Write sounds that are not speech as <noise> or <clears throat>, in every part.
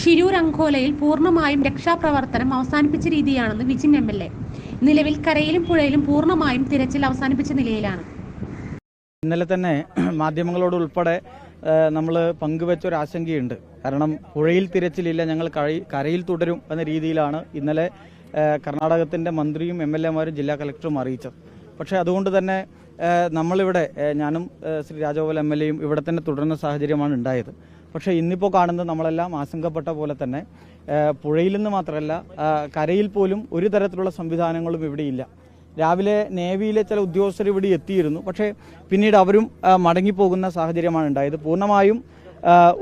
ഷിരൂർ അങ്കോലയിൽ പൂർണമായും രക്ഷാപ്രവർത്തനം അവസാനിപ്പിച്ച രീതിയാണെന്ന് വിജിൻ എം എൽ എ. നിലവിൽ കരയിലും പുഴയിലും പൂർണമായും തിരച്ചിൽ അവസാനിപ്പിച്ച നിലയിലാണ്. ഇന്നലെ തന്നെ <clears throat> മാധ്യമങ്ങളോട് ഉൾപ്പെടെ നമ്മൾ പങ്കുവെച്ച ഒരു ആശങ്കയുണ്ട്. കാരണം പുഴയിൽ തിരച്ചിലില്ല ഞങ്ങൾ കരയിൽ തുടരും എന്ന രീതിയിലാണ് ഇന്നലെ കർണാടകത്തിന്റെ മന്ത്രിയും എം എൽ എമാരും ജില്ലാ കളക്ടറും അറിയിച്ചത്. പക്ഷേ അതുകൊണ്ട് തന്നെ നമ്മളിവിടെ ഞാനും ശ്രീ രാജഗോപാൽ എം എൽ എയും ഇവിടെ തന്നെ തുടരുന്ന സാഹചര്യമാണ് ഉണ്ടായത്. പക്ഷേ ഇന്നിപ്പോൾ കാണുന്നത് നമ്മളെല്ലാം ആശങ്കപ്പെട്ട പോലെ തന്നെ പുഴയിൽ നിന്ന് മാത്രമല്ല കരയിൽ പോലും ഒരു തരത്തിലുള്ള സംവിധാനങ്ങളും ഇവിടെയില്ല രാവിലെ നേവിയിലെ ചില ഉദ്യോഗസ്ഥർ ഇവിടെ എത്തിയിരുന്നു. പക്ഷേ പിന്നീട് അവരും മടങ്ങിപ്പോകുന്ന സാഹചര്യമാണ് ഉണ്ടായത്. പൂർണമായും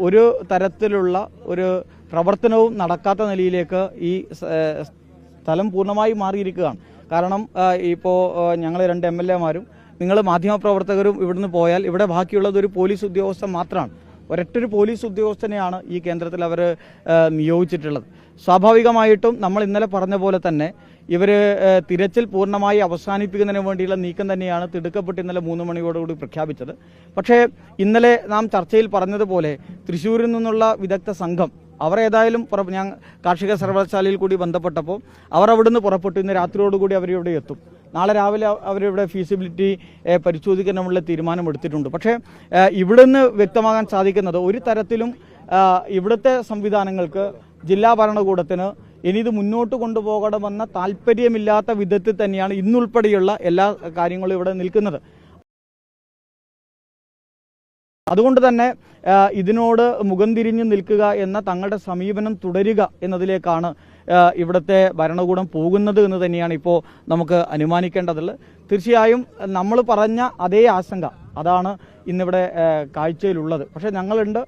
ഒരു തരത്തിലുള്ള ഒരു പ്രവർത്തനവും നടക്കാത്ത നിലയിലേക്ക് ഈ സ്ഥലം പൂർണമായും മാറിയിരിക്കുകയാണ്. കാരണം ഇപ്പോൾ ഞങ്ങൾ രണ്ട് എം എൽ എമാരും നിങ്ങൾ മാധ്യമപ്രവർത്തകരും ഇവിടുന്ന് പോയാൽ ഇവിടെ ബാക്കിയുള്ളത് ഒരു പോലീസ് ഉദ്യോഗസ്ഥൻ മാത്രമാണ് ഒരൊറ്റൊരു പോലീസ് ഉദ്യോഗസ്ഥനെയാണ് ഈ കേന്ദ്രത്തിൽ അവർ നിയോഗിച്ചിട്ടുള്ളത്. സ്വാഭാവികമായിട്ടും നമ്മൾ ഇന്നലെ പറഞ്ഞ പോലെ തന്നെ ഇവർ തിരച്ചിൽ പൂർണമായി അവസാനിപ്പിക്കുന്നതിന് വേണ്ടിയുള്ള നീക്കം തന്നെയാണ് തിടുക്കപ്പെട്ട് ഇന്നലെ മൂന്ന് മണിയോടുകൂടി പ്രഖ്യാപിച്ചത്. പക്ഷേ ഇന്നലെ നാം ചർച്ചയിൽ പറഞ്ഞതുപോലെ തൃശ്ശൂരിൽ നിന്നുള്ള വിദഗ്ധ സംഘം അവർ ഏതായാലും പുറ ഞാൻ കാർഷിക സർവകലാശാലയിൽ കൂടി ബന്ധപ്പെട്ടപ്പോൾ അവർ അവിടുന്ന് പുറപ്പെട്ടു. ഇന്ന് രാത്രിയോടുകൂടി അവരിവിടെ എത്തും. നാളെ രാവിലെ അവരിവിടെ ഫീസിബിലിറ്റി പരിശോധിക്കാനുള്ള തീരുമാനമെടുത്തിട്ടുണ്ട്. പക്ഷേ ഇവിടുന്ന് വ്യക്തമാകാൻ സാധിക്കുന്നത് ഒരു തരത്തിലും ഇവിടുത്തെ സംവിധാനങ്ങൾക്ക് ജില്ലാ ഭരണകൂടത്തിന് ഇനി ഇത് മുന്നോട്ട് കൊണ്ടുപോകണമെന്ന താല്പര്യമില്ലാത്ത വിധത്തിൽ തന്നെയാണ് ഇന്നുൾപ്പെടെയുള്ള എല്ലാ കാര്യങ്ങളും ഇവിടെ നിൽക്കുന്നത്. അതുകൊണ്ട് തന്നെ ഇതിനോട് മുഖം തിരിഞ്ഞു നിൽക്കുക എന്ന തങ്ങളുടെ സമീപനം തുടരുക എന്നതിലേക്കാണ് ഇവിടുത്തെ ഭരണകൂടം പോകുന്നത് എന്ന് തന്നെയാണ് ഇപ്പോൾ നമുക്ക് അനുമാനിക്കേണ്ടതുള്ളത്. തീർച്ചയായും നമ്മൾ പറഞ്ഞ അതേ ആശങ്ക അതാണ് ഇന്നിവിടെ കാഴ്ചയിലുള്ളത്. പക്ഷേ ഞങ്ങളുണ്ട്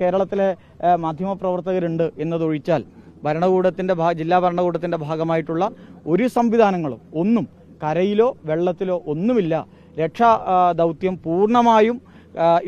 കേരളത്തിലെ മാധ്യമപ്രവർത്തകരുണ്ട് എന്നതൊഴിച്ചാൽ ഭരണകൂടത്തിന്റെ ജില്ലാ ഭരണകൂടത്തിന്റെ ഭാഗമായിട്ടുള്ള ഒരു സംവിധാനങ്ങളും ഒന്നും കരയിലോ വെള്ളത്തിലോ ഒന്നുമില്ല. രക്ഷാ ദൗത്യം പൂർണമായും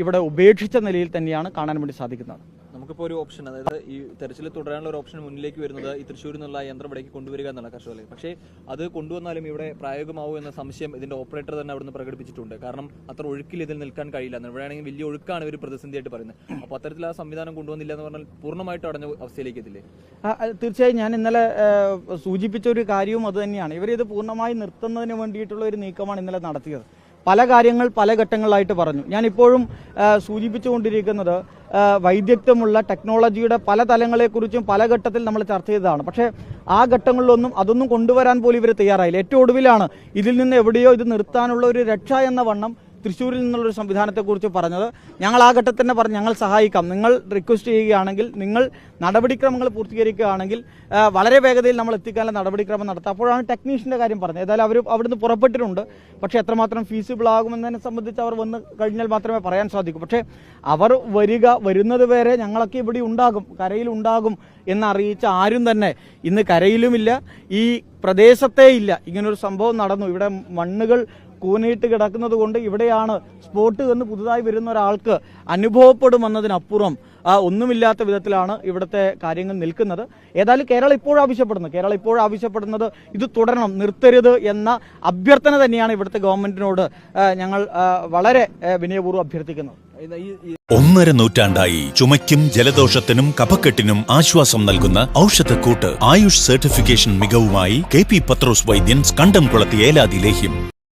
ഇവിടെ ഉപേക്ഷിച്ച നിലയിൽ തന്നെയാണ് കാണാൻ വേണ്ടി സാധിക്കുന്നത്. നമുക്കിപ്പോൾ ഒരു ഓപ്ഷൻ അതായത് ഈ തെരച്ചിൽ തുടരാനുള്ള ഒരു ഓപ്ഷൻ മുന്നിലേക്ക് വരുന്നത് ഈ തൃശ്ശൂരിൽ നിന്നുള്ള യന്ത്രം ഇവിടേക്ക് കൊണ്ടുവരിക എന്നുള്ള കർഷകരെ പക്ഷേ അത് കൊണ്ടുവന്നാലും ഇവിടെ പ്രായോഗികമാവും എന്ന സംശയം ഇതിന്റെ ഓപ്പറേറ്റർ തന്നെ അവിടുന്ന് പ്രകടിപ്പിച്ചിട്ടുണ്ട്. കാരണം അത്ര ഒഴുക്കിൽ ഇതിൽ നിൽക്കാൻ കഴിയില്ല. ഇവിടെയാണെങ്കിൽ വലിയ ഒഴുക്കാണ് ഇവർ പ്രതിസന്ധിയായിട്ട് പറയുന്നത്. അപ്പോൾ അത്തരത്തിൽ ആ സംവിധാനം കൊണ്ടുവന്നില്ല എന്ന് പറഞ്ഞാൽ പൂർണമായിട്ട് അടഞ്ഞ അവസ്ഥയിലേക്ക് എത്തില്ലേ? തീർച്ചയായും ഞാൻ ഇന്നലെ സൂചിപ്പിച്ച ഒരു കാര്യവും അത് തന്നെയാണ്. ഇത് പൂർണമായി നിർത്തുന്നതിന് വേണ്ടിയിട്ടുള്ള ഒരു നീക്കമാണ് ഇന്നലെ നടത്തിയത്. പല കാര്യങ്ങൾ പല ഘട്ടങ്ങളിലായിട്ട് പറഞ്ഞു. ഞാൻ ഇപ്പോഴും സൂചിപ്പിച്ചുകൊണ്ടിരിക്കുന്നത് വൈദഗ്ധ്യമുള്ള ടെക്നോളജിയുടെ പല തലങ്ങളെക്കുറിച്ചും പല ഘട്ടത്തിൽ നമ്മൾ ചർച്ച ചെയ്തതാണ്. പക്ഷേ ആ ഘട്ടങ്ങളിലൊന്നും അതൊന്നും കൊണ്ടുവരാൻ പോലും ഇവർ തയ്യാറായില്ല. ഏറ്റവും ഒടുവിലാണ് ഇതിൽ നിന്ന് എവിടെയോ ഇത് നിർത്താനുള്ള ഒരു രക്ഷ എന്ന വണ്ണം തൃശ്ശൂരിൽ നിന്നുള്ളൊരു സംവിധാനത്തെക്കുറിച്ച് പറഞ്ഞത് ഞങ്ങൾ ആ ഘട്ടത്തിൽ തന്നെ പറഞ്ഞു ഞങ്ങൾ സഹായിക്കാം. നിങ്ങൾ റിക്വസ്റ്റ് ചെയ്യുകയാണെങ്കിൽ നിങ്ങൾ നടപടിക്രമങ്ങൾ പൂർത്തീകരിക്കുകയാണെങ്കിൽ വളരെ വേഗതയിൽ നമ്മൾ എത്തിക്കാനുള്ള നടപടിക്രമം നടത്താം. അപ്പോഴാണ് ടെക്നീഷ്യന്റെ കാര്യം പറഞ്ഞത്. ഏതായാലും അവർ അവിടുന്ന് പുറപ്പെട്ടിട്ടുണ്ട്. പക്ഷേ എത്രമാത്രം ഫീസിബിൾ ആകുമെന്നതിനെ സംബന്ധിച്ച് അവർ വന്ന് കഴിഞ്ഞാൽ മാത്രമേ പറയാൻ സാധിക്കൂ. പക്ഷേ അവർ വരിക വരുന്നത് വരെ ഞങ്ങളൊക്കെ ഇവിടെ ഉണ്ടാകും കരയിൽ ഉണ്ടാകും എന്നറിയിച്ച ആരും തന്നെ ഇന്ന് കരയിലുമില്ല. ഈ പ്രദേശത്തേ ഇല്ല. ഇങ്ങനൊരു സംഭവം നടന്നു. ഇവിടെ മണ്ണുകൾ കൂനയിട്ട് കിടക്കുന്നത് കൊണ്ട് ഇവിടെയാണ് സ്പോട്ട് എന്ന് പുതുതായി വരുന്ന ഒരാൾക്ക് അനുഭവപ്പെടുമെന്നതിനപ്പുറം ഒന്നുമില്ലാത്ത വിധത്തിലാണ് ഇവിടുത്തെ കാര്യങ്ങൾ നിൽക്കുന്നത്. ഏതായാലും കേരളം ഇപ്പോഴും ആവശ്യപ്പെടുന്നത് കേരളം ഇപ്പോഴും ആവശ്യപ്പെടുന്നത് ഇത് തുടരണം നിർത്തരുത് എന്ന അഭ്യർത്ഥന തന്നെയാണ് ഇവിടുത്തെ ഗവൺമെന്റിനോട് ഞങ്ങൾ വളരെ വിനയപൂർവം അഭ്യർത്ഥിക്കുന്നത് ഒന്നര നൂറ്റാണ്ടായി ചുമയ്ക്കും ജലദോഷത്തിനും കഫക്കെട്ടിനും ആശ്വാസം നൽകുന്ന ഔഷധക്കൂട്ട് ആയുഷ് സർട്ടിഫിക്കേഷൻ മികവുമായി കെ പി പത്രോസ് വൈദ്യൻ കണ്ടംകുളത്ത് ഏലാതി ലേഹ്യം.